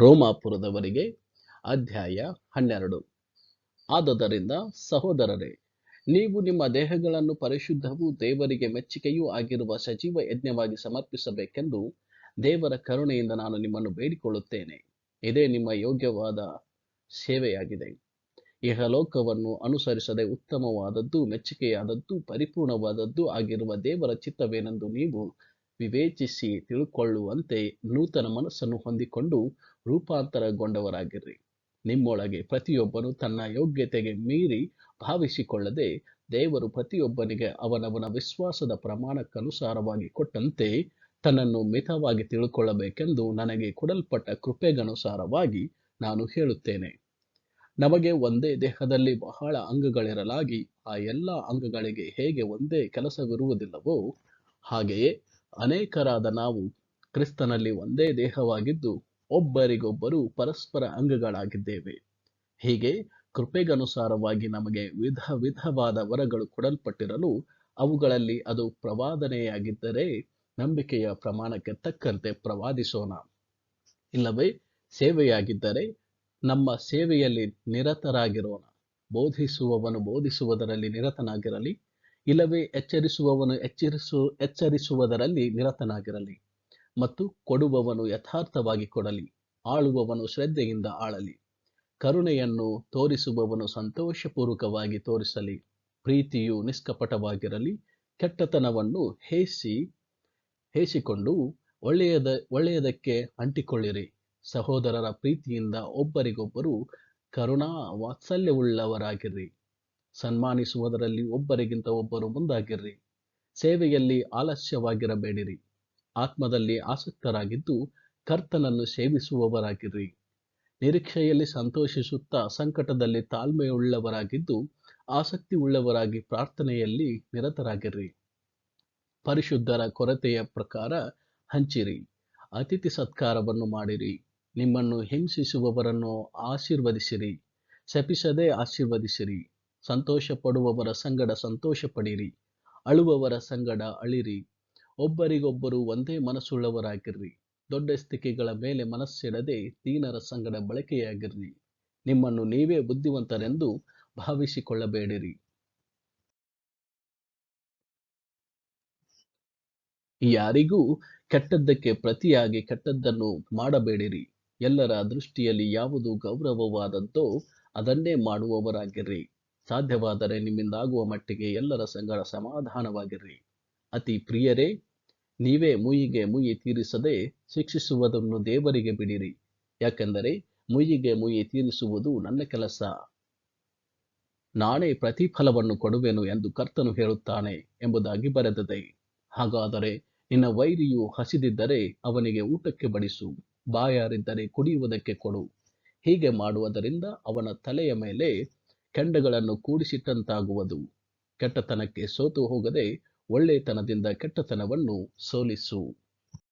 ರೋಮಾಪುರದವರಿಗೆ ಅಧ್ಯಾಯ ಹನ್ನೆರಡು. ಆದುದರಿಂದ ಸಹೋದರರೇ, ನೀವು ನಿಮ್ಮ ದೇಹಗಳನ್ನು ಪರಿಶುದ್ಧವೂ ದೇವರಿಗೆ ಮೆಚ್ಚುಗೆಯೂ ಆಗಿರುವ ಸಜೀವ ಯಜ್ಞವಾಗಿ ಸಮರ್ಪಿಸಬೇಕೆಂದು ದೇವರ ಕರುಣೆಯಿಂದ ನಾನು ನಿಮ್ಮನ್ನು ಬೇಡಿಕೊಳ್ಳುತ್ತೇನೆ. ಇದೇ ನಿಮ್ಮ ಯೋಗ್ಯವಾದ ಸೇವೆಯಾಗಿದೆ. ಇಹಲೋಕವನ್ನು ಅನುಸರಿಸದೆ ಉತ್ತಮವಾದದ್ದು ಮೆಚ್ಚುಗೆಯಾದದ್ದು ಪರಿಪೂರ್ಣವಾದದ್ದು ಆಗಿರುವ ದೇವರ ಚಿತ್ತವೇನೆಂದು ನೀವು ವಿವೇಚಿಸಿ ತಿಳ್ಕೊಳ್ಳುವಂತೆ ನೂತನ ಮನಸ್ಸನ್ನು ಹೊಂದಿಕೊಂಡು ರೂಪಾಂತರಗೊಂಡವರಾಗಿರ್ರಿ ನಿಮ್ಮೊಳಗೆ ಪ್ರತಿಯೊಬ್ಬನು ತನ್ನ ಯೋಗ್ಯತೆಗೆ ಮೀರಿ ಭಾವಿಸಿಕೊಳ್ಳದೆ ದೇವರು ಪ್ರತಿಯೊಬ್ಬನಿಗೆ ಅವನವನ ವಿಶ್ವಾಸದ ಪ್ರಮಾಣಕ್ಕನುಸಾರವಾಗಿ ಕೊಟ್ಟಂತೆ ತನ್ನನ್ನು ಮಿತವಾಗಿ ತಿಳ್ಕೊಳ್ಳಬೇಕೆಂದು ನನಗೆ ಕೊಡಲ್ಪಟ್ಟ ಕೃಪೆಗನುಸಾರವಾಗಿ ನಾನು ಹೇಳುತ್ತೇನೆ. ನಮಗೆ ಒಂದೇ ದೇಹದಲ್ಲಿ ಬಹಳ ಅಂಗಗಳಿರಲಾಗಿ ಆ ಎಲ್ಲ ಅಂಗಗಳಿಗೆ ಹೇಗೆ ಒಂದೇ ಕೆಲಸವಿರುವುದಿಲ್ಲವೋ ಹಾಗೆಯೇ ಅನೇಕರಾದ ನಾವು ಕ್ರಿಸ್ತನಲ್ಲಿ ಒಂದೇ ದೇಹವಾಗಿದ್ದು ಒಬ್ಬರಿಗೊಬ್ಬರು ಪರಸ್ಪರ ಅಂಗಗಳಾಗಿದ್ದೇವೆ. ಹೀಗೆ ಕೃಪೆಗನುಸಾರವಾಗಿ ನಮಗೆ ವಿಧ ವಿಧವಾದ ವರಗಳು ಕೊಡಲ್ಪಟ್ಟಿರಲು ಅವುಗಳಲ್ಲಿ ಅದು ಪ್ರವಾದನೆಯಾಗಿದ್ದರೆ ನಂಬಿಕೆಯ ಪ್ರಮಾಣಕ್ಕೆ ತಕ್ಕಂತೆ ಪ್ರವಾದಿಸೋಣ. ಇಲ್ಲವೇ ಸೇವೆಯಾಗಿದ್ದರೆ ನಮ್ಮ ಸೇವೆಯಲ್ಲಿ ನಿರತರಾಗಿರೋಣ. ಬೋಧಿಸುವವನು ಬೋಧಿಸುವುದರಲ್ಲಿ ನಿರತನಾಗಿರಲಿ. ಇಲ್ಲವೇ ಎಚ್ಚರಿಸುವವನು ಎಚ್ಚರಿಸು, ಎಚ್ಚರಿಸುವುದರಲ್ಲಿ ನಿರತನಾಗಿರಲಿ ಮತ್ತು ಕೊಡುವವನು ಯಥಾರ್ಥವಾಗಿ ಕೊಡಲಿ, ಆಳುವವನು ಶ್ರದ್ಧೆಯಿಂದ ಆಳಲಿ. ಕರುಣೆಯನ್ನು ತೋರಿಸುವವನು ಸಂತೋಷಪೂರ್ವಕವಾಗಿ ತೋರಿಸಲಿ, ಪ್ರೀತಿಯು ನಿಷ್ಕಪಟವಾಗಿರಲಿ, ಕೆಟ್ಟತನವನ್ನು ಹೇಸಿ, ಹೇಸಿಕೊಂಡು ಒಳ್ಳೆಯದ, ಒಳ್ಳೆಯದಕ್ಕೆ ಅಂಟಿಕೊಳ್ಳಿರಿ. ಸಹೋದರರ ಪ್ರೀತಿಯಿಂದ ಒಬ್ಬರಿಗೊಬ್ಬರು ಕರುಣಾ ವಾತ್ಸಲ್ಯವುಳ್ಳವರಾಗಿರ್ರಿ ಸನ್ಮಾನಿಸುವುದರಲ್ಲಿ ಒಬ್ಬರಿಗಿಂತ ಒಬ್ಬರು ಮುಂದಾಗಿರ್ರಿ. ಸೇವೆಯಲ್ಲಿ ಆಲಸ್ಯವಾಗಿರಬೇಡಿರಿ. ಆತ್ಮದಲ್ಲಿ ಆಸಕ್ತರಾಗಿದ್ದು ಕರ್ತನನ್ನು ಸೇವಿಸುವವರಾಗಿರ್ರಿ. ನಿರೀಕ್ಷೆಯಲ್ಲಿ ಸಂತೋಷಿಸುತ್ತಾ ಸಂಕಟದಲ್ಲಿ ತಾಳ್ಮೆಯುಳ್ಳವರಾಗಿದ್ದು ಆಸಕ್ತಿ ಉಳ್ಳವರಾಗಿ ಪ್ರಾರ್ಥನೆಯಲ್ಲಿ ನಿರತರಾಗಿರ್ರಿ. ಪರಿಶುದ್ಧರ ಕೊರತೆಯ ಪ್ರಕಾರ ಹಂಚಿರಿ. ಅತಿಥಿ ಸತ್ಕಾರವನ್ನು ಮಾಡಿರಿ. ನಿಮ್ಮನ್ನು ಹಿಂಸಿಸುವವರನ್ನು ಆಶೀರ್ವದಿಸಿರಿ. ಶಪಿಸದೆ ಆಶೀರ್ವದಿಸಿರಿ. ಸಂತೋಷ ಪಡುವವರ ಸಂಗಡ ಸಂತೋಷ ಪಡಿರಿ ಅಳುವವರ ಸಂಗಡ ಅಳಿರಿ. ಒಬ್ಬರಿಗೊಬ್ಬರು ಒಂದೇ ಮನಸ್ಸುಳ್ಳವರಾಗಿರ್ರಿ. ದೊಡ್ಡ ಸ್ಥಿತಿಗಳ ಮೇಲೆ ಮನಸ್ಸಿಡದೆ ದೀನರ ಸಂಗಡ ಬಳಕೆಯಾಗಿರ್ರಿ. ನಿಮ್ಮನ್ನು ನೀವೇ ಬುದ್ಧಿವಂತರೆಂದು ಭಾವಿಸಿಕೊಳ್ಳಬೇಡಿರಿ. ಯಾರಿಗೂ ಕೆಟ್ಟದ್ದಕ್ಕೆ ಪ್ರತಿಯಾಗಿ ಕೆಟ್ಟದ್ದನ್ನು ಮಾಡಬೇಡಿರಿ. ಎಲ್ಲರ ದೃಷ್ಟಿಯಲ್ಲಿ ಯಾವುದು ಗೌರವವಾದದ್ದೋ ಅದನ್ನೇ ಮಾಡುವವರಾಗಿರ್ರಿ. ಸಾಧ್ಯವಾದರೆ ನಿಮ್ಮಿಂದಾಗುವ ಮಟ್ಟಿಗೆ ಎಲ್ಲರ ಸಂಗಡ ಸಮಾಧಾನವಾಗಿರ್ರಿ. ಅತಿ ಪ್ರಿಯರೇ, ನೀವೇ ಮುಯಿಗೆ ಮುಯಿ ತೀರಿಸದೆ ಶಿಕ್ಷಿಸುವುದನ್ನು ದೇವರಿಗೆ ಬಿಡಿರಿ. ಯಾಕೆಂದರೆ ಮುಯಿಗೆ ಮುಯಿ ತೀರಿಸುವುದು ನನ್ನ ಕೆಲಸ. ನಾನೇ ಪ್ರತಿಫಲವನ್ನು ಕೊಡುವೆನು ಎಂದು ಕರ್ತನು ಹೇಳುತ್ತಾನೆ ಎಂಬುದಾಗಿ ಬರೆದದೆ, ಹಾಗಾದರೆ ನಿನ್ನ ವೈರಿಯು ಹಸಿದಿದ್ದರೆ ಅವನಿಗೆ ಊಟಕ್ಕೆ ಬಡಿಸು, ಬಾಯಾರಿದ್ದರೆ ಕುಡಿಯುವುದಕ್ಕೆ ಕೊಡು. ಹೀಗೆ ಮಾಡುವುದರಿಂದ ಅವನ ತಲೆಯ ಮೇಲೆ ಕೆಂಡಗಳನ್ನು ಕೂಡಿಸಿಟ್ಟಂತಾಗುವುದು. ಕೆಟ್ಟತನಕ್ಕೆ ಸೋತು ಹೋಗದೆ ಒಳ್ಳೆತನದಿಂದ ಕೆಟ್ಟತನವನ್ನು ಸೋಲಿಸು.